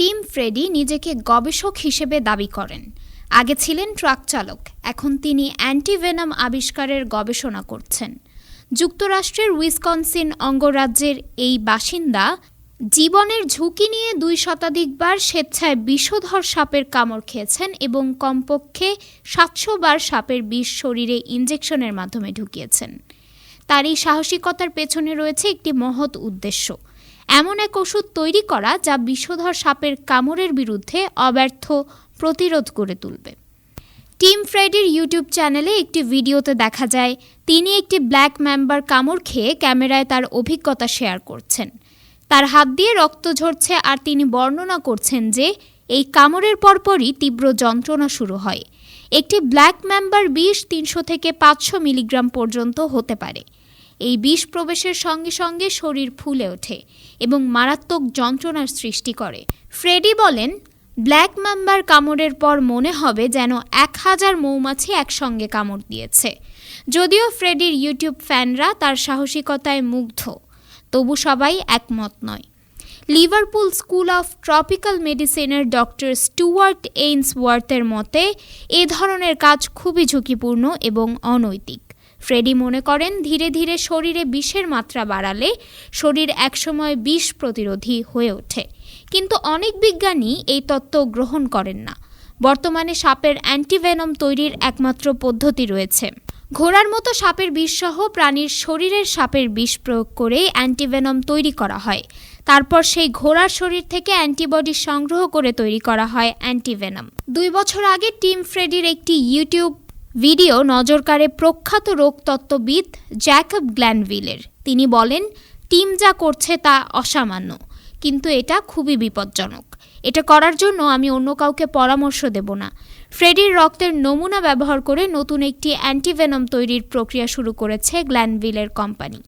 Team Freddie নিজেকে গবেষক হিসেবে দাবি করেন। আগে ছিলেন ট্রাক চালক, এখন তিনি অ্যান্টিভেনাম আবিষ্কারের গবেষণা করছেন। যুক্তরাষ্ট্রের উইসকনসিন অঙ্গরাজ্যের এই বাসিন্দা জীবনের ঝুঁকি নিয়ে দুই শতাধিকবার স্বেচ্ছায় বিষধর সাপের কামড় খেয়েছেন এবং কমপক্ষে সাতশো বার সাপের বিষ শরীরে ইঞ্জেকশনের মাধ্যমে ঢুকিয়েছেন। তার এই সাহসিকতার পেছনে রয়েছে একটি মহৎ উদ্দেশ্য এমন এক ওষুধ তৈরি করা যা বিষধর সাপের কামড়ের বিরুদ্ধে অব্যর্থ প্রতিরোধ করে তুলবে। টিম ফ্রেডির ইউটিউব চ্যানেলে একটি ভিডিওতে দেখা যায়, তিনি একটি ব্ল্যাক মেম্বার কামড় খেয়ে ক্যামেরায় তার অভিজ্ঞতা শেয়ার করছেন। তার হাত দিয়ে রক্ত ঝরছে আর তিনি বর্ণনা করছেন যে, এই কামড়ের পরপরই তীব্র যন্ত্রণা শুরু হয়। একটি ব্ল্যাক মেম্বার বিষ তিনশো থেকে পাঁচশো মিলিগ্রাম পর্যন্ত হতে পারে। এই বিষ প্রবেশের সঙ্গে সঙ্গে শরীর ফুলে ওঠে এবং মারাত্মক যন্ত্রণার সৃষ্টি করে। ফ্রেডি বলেন, ব্ল্যাক মাম্বার কামড়ের পর মনে হবে যেন এক হাজার মৌমাছি একসঙ্গে কামড় দিয়েছে। যদিও ফ্রেডির ইউটিউব ফ্যানরা তার সাহসিকতায় মুগ্ধ, তবু সবাই একমত নয়। লিভারপুল স্কুল অফ ট্রপিক্যাল মেডিসিনের ডক্টর স্টুয়ার্ট এইন্সওয়ার্থের মতে, এ ধরনের কাজ খুবই ঝুঁকিপূর্ণ এবং অনৈতিক। ফ্রেডি মনে করেন, ধীরে ধীরে শরীরে বিষের মাত্রা বাড়ালে শরীর একসময় বিষ প্রতিরোধী হয়ে ওঠে। কিন্তু অনেক বিজ্ঞানী এই তত্ত্ব গ্রহণ করেন না। বর্তমানে সাপের অ্যান্টিভেনম তৈরির একমাত্র পদ্ধতি রয়েছে। ঘোড়ার মতো সাপের বিষসহ প্রাণীর শরীরের সাপের বিষ প্রয়োগ করে অ্যান্টিভেনম তৈরি করা হয়। তারপর সেই ঘোড়ার শরীর থেকে অ্যান্টিবডি সংগ্রহ করে তৈরি করা হয় অ্যান্টিভেনম। দুই বছর আগে টিম ফ্রেডির একটি ইউটিউব ভিডিও নজর কাড়ে প্রখ্যাত রোগতত্ত্ববিদ জ্যাকব গ্ল্যানভিলের। তিনি বলেন, টিম যা করছে তা অসামান্য, কিন্তু এটা খুবই বিপজ্জনক। এটা করার জন্য আমি অন্য কাউকে পরামর্শ দেব না। ফ্রেডির রক্তের নমুনা ব্যবহার করে নতুন একটি অ্যান্টিভেনম তৈরির প্রক্রিয়া শুরু করেছে গ্ল্যানভিলের কোম্পানি।